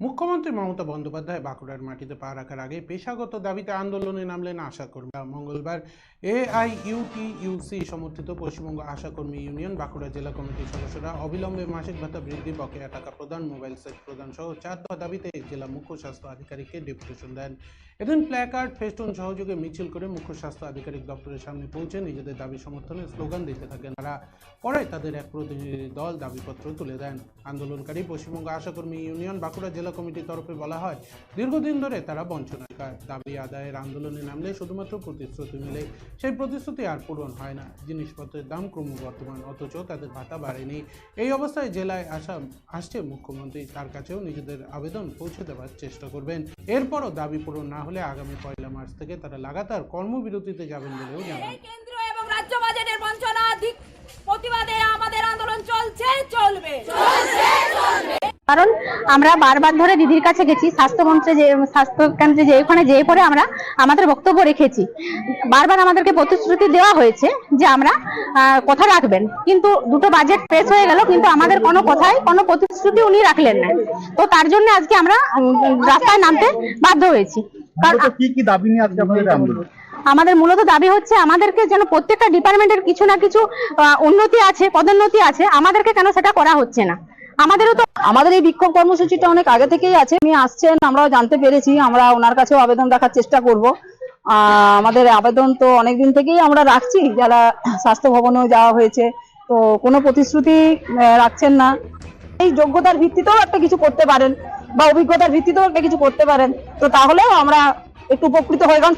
মুখ্যমন্ত্রী মমতা বন্দ্যোপাধ্যায় বাঁকুড়ার মাটিতে পা রাখার আগে পেশাগত দাবিতে আন্দোলনে নামলেন আশাকর্মীরা মঙ্গলবার এআইইউটিইউসি সমর্থিত পশ্চিমবঙ্গ আশাকর্মী ইউনিয়ন বাঁকুড়া জেলা কমিটির সদস্যরা অবিলম্বে মাসিক ভাতা বৃদ্ধি, বকেয়া টাকা প্রদান, মোবাইল সেট প্রদান সহ চার দফা দাবিতে জেলা মুখ্য স্বাস্থ্য আধিকারিককে ডেপুটেশন দেন। এদিন প্ল্যাকার্ড, ফেস্টুন সহযোগে মিছিল করে মুখ্য স্বাস্থ্য আধিকারিক দপ্তরের সামনে পৌঁছে নিজেদের দাবি সমর্থনে স্লোগান দিতে থাকেন তারা। পরে তাদের এক প্রতিনিধি দল দাবিপত্র তুলে দেন। আন্দোলনকারী পশ্চিমবঙ্গ আশাকর্মী ইউনিয়ন বাঁকুড়া জেলা কমিটির তরফে বলা হয়, দীর্ঘদিন ধরে তারা বঞ্চনার। দাবি আদায়ের আন্দোলনে নামলে শুধুমাত্র প্রতিশ্রুতি মিলে সেই প্রতিশ্রুতি আর পূরণ হয় না। জিনিসপত্রের দাম ক্রমবর্ধমান, অথচ তাদের ভাতা বাড়েনি। এই অবস্থায় জেলায় আসা, আসছে মুখ্যমন্ত্রী, তার কাছেও নিজেদের আবেদন পৌঁছে দেওয়ার চেষ্টা করবেন। এরপরও দাবি পূরণ না হলে আগামী পয়লা মার্চ থেকে তারা লাগাতার কর্মবিরতিতে যাবেন বলেও জানান। প্রতিবাদে আমাদের আন্দোলন চলছে, চলবে। কারণ আমরা বারবার ধরে দিদির কাছে গেছি স্বাস্থ্যমন্ত্রী যে স্বাস্থ্য কেন্দ্রে যে ওখানে যেয়ে পরে আমরা আমাদের বক্তব্য রেখেছি। বারবার আমাদেরকে প্রতিশ্রুতি দেওয়া হয়েছে যে আমরা কথা রাখবেন। কিন্তু দুটো বাজেট পেশ হয়ে গেল কিন্তু আমাদের কোনো কথাই কোনো প্রতিশ্রুতি উনি রাখলেন না। তো তার জন্য আজকে আমরা রাস্তায় নামতে বাধ্য হয়েছি। কি কি দাবি নিয়ে আজকে আপনাদের আন্দোলন আমাদের মূলত দাবি হচ্ছে আমাদেরকে যেন প্রত্যেকটা ডিপার্টমেন্টের কিছু না কিছু উন্নতি আছে পদোন্নতি আছে আমাদেরকে কেন সেটা করা হচ্ছে না? আমাদেরও তো আমাদের এই বিক্ষোভ কর্মসূচিটা অনেক আগে থেকেই আছে। উনি আসছেন, আমরাও জানতে পেরেছি। আমরা ওনার কাছেও আবেদন রাখার চেষ্টা করব। আমাদের আবেদন তো অনেকদিন থেকেই আমরা রাখছি। যারা স্বাস্থ্য ভবনেও যাওয়া হয়েছে, তো কোনো প্রতিশ্রুতি রাখছেন না। এই যোগ্যতার ভিত্তিতেও একটা কিছু করতে পারেন, বা অভিজ্ঞতার ভিত্তিতেও একটা কিছু করতে পারেন। তো তাহলেও আমরা একটু উপকৃত হয়ে কারণ